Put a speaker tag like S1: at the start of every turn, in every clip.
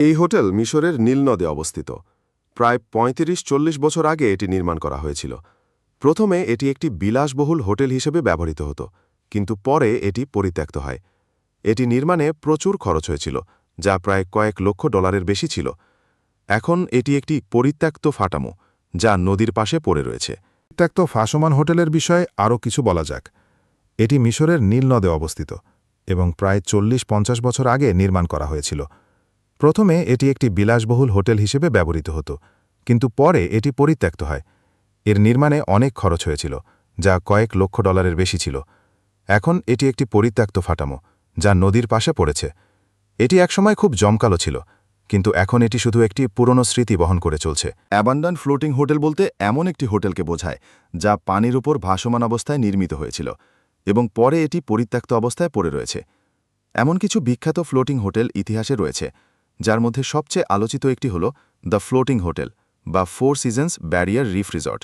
S1: এই হোটেল মিশরের নীলনদে অবস্থিত। প্রায় ৩৫ চল্লিশ বছর আগে এটি নির্মাণ করা হয়েছিল। প্রথমে এটি একটি বিলাসবহুল হোটেল হিসেবে ব্যবহৃত হতো, কিন্তু পরে এটি পরিত্যক্ত হয়। এটি নির্মাণে প্রচুর খরচ হয়েছিল, যা প্রায় কয়েক লক্ষ ডলারের বেশি ছিল। এখন এটি একটি পরিত্যক্ত ফাটামো, যা নদীর পাশে পড়ে রয়েছে।
S2: ত্যাক্ত ফাসমান হোটেলের বিষয়ে আরও কিছু বলা যাক। এটি মিশরের নীলনদে অবস্থিত এবং প্রায় চল্লিশ পঞ্চাশ বছর আগে নির্মাণ করা হয়েছিল। প্রথমে এটি একটি বিলাসবহুল হোটেল হিসেবে ব্যবহৃত হতো, কিন্তু পরে এটি পরিত্যক্ত হয়। এর নির্মাণে অনেক খরচ হয়েছিল, যা কয়েক লক্ষ ডলারের বেশি ছিল। এখন এটি একটি পরিত্যক্ত ফাটামো, যা নদীর পাশে পড়েছে। এটি একসময় খুব জমকালো ছিল, কিন্তু এখন এটি শুধু একটি পুরনো স্মৃতি বহন করে চলছে।
S3: অ্যাবান্ডান ফ্লোটিং হোটেল বলতে এমন একটি হোটেলকে বোঝায়, যা পানির উপর ভাসমান অবস্থায় নির্মিত হয়েছিল, এবং পরে এটি পরিত্যক্ত অবস্থায় পড়ে রয়েছে। এমন কিছু বিখ্যাত ফ্লোটিং হোটেল ইতিহাসে রয়েছে যার মধ্যে সবচেয়ে আলোচিত একটি হল দ্য ফ্লোটিং হোটেল বা four seasons barrier reef resort.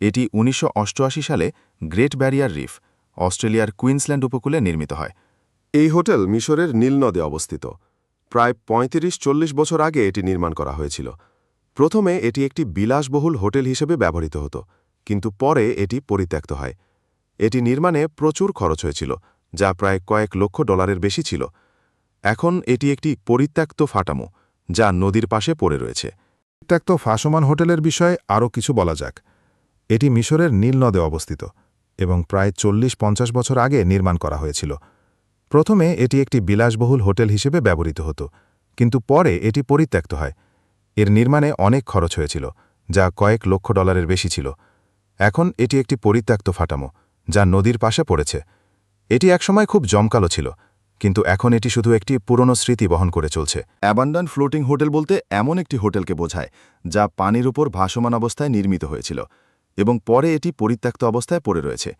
S3: এটি উনিশশো অষ্টআশি সালে গ্রেট ব্যারিয়ার রিফ, অস্ট্রেলিয়ার কুইন্সল্যান্ড উপকূলে নির্মিত হয়।
S1: এই হোটেল মিশরের নীলনদে অবস্থিত। প্রায় ৩৫ চল্লিশ বছর আগে এটি নির্মাণ করা হয়েছিল। প্রথমে এটি একটি বিলাসবহুল হোটেল হিসেবে ব্যবহৃত হতো, কিন্তু পরে এটি পরিত্যক্ত হয়। এটি নির্মাণে প্রচুর খরচ হয়েছিল, যা প্রায় কয়েক লক্ষ ডলারের বেশি ছিল। এখন এটি একটি পরিত্যক্ত ফাটামো, যা নদীর পাশে পড়ে রয়েছে।
S2: ত্যাক্ত ফাসমান হোটেলের বিষয়ে আরও কিছু বলা যাক। এটি মিশরের নীলনদে অবস্থিত এবং প্রায় চল্লিশ পঞ্চাশ বছর আগে নির্মাণ করা হয়েছিল। প্রথমে এটি একটি বিলাসবহুল হোটেল হিসেবে ব্যবহৃত হতো, কিন্তু পরে এটি পরিত্যক্ত হয়। এর নির্মাণে অনেক খরচ হয়েছিল, যা কয়েক লক্ষ ডলারের বেশি ছিল। এখন এটি একটি পরিত্যক্ত ফাটামো, যা নদীর পাশে পড়েছে। এটি একসময় খুব জমকালো ছিল কিন্তু এখন এটি শুধু একটি পুরনো স্মৃতি বহন করে চলছে।
S3: অ্যাবান্ডান ফ্লোটিং হোটেল বলতে এমন একটি হোটেলকে বোঝায়, যা পানির উপর ভাসমান অবস্থায় নির্মিত হয়েছিল এবং পরে এটি পরিত্যক্ত অবস্থায় পড়ে রয়েছে।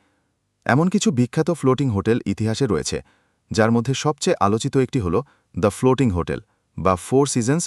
S3: এমন কিছু বিখ্যাত ফ্লোটিং হোটেল ইতিহাসে রয়েছে, যার মধ্যে সবচেয়ে আলোচিত একটি হল দ্য ফ্লোটিং হোটেল বা ফোর সিজনস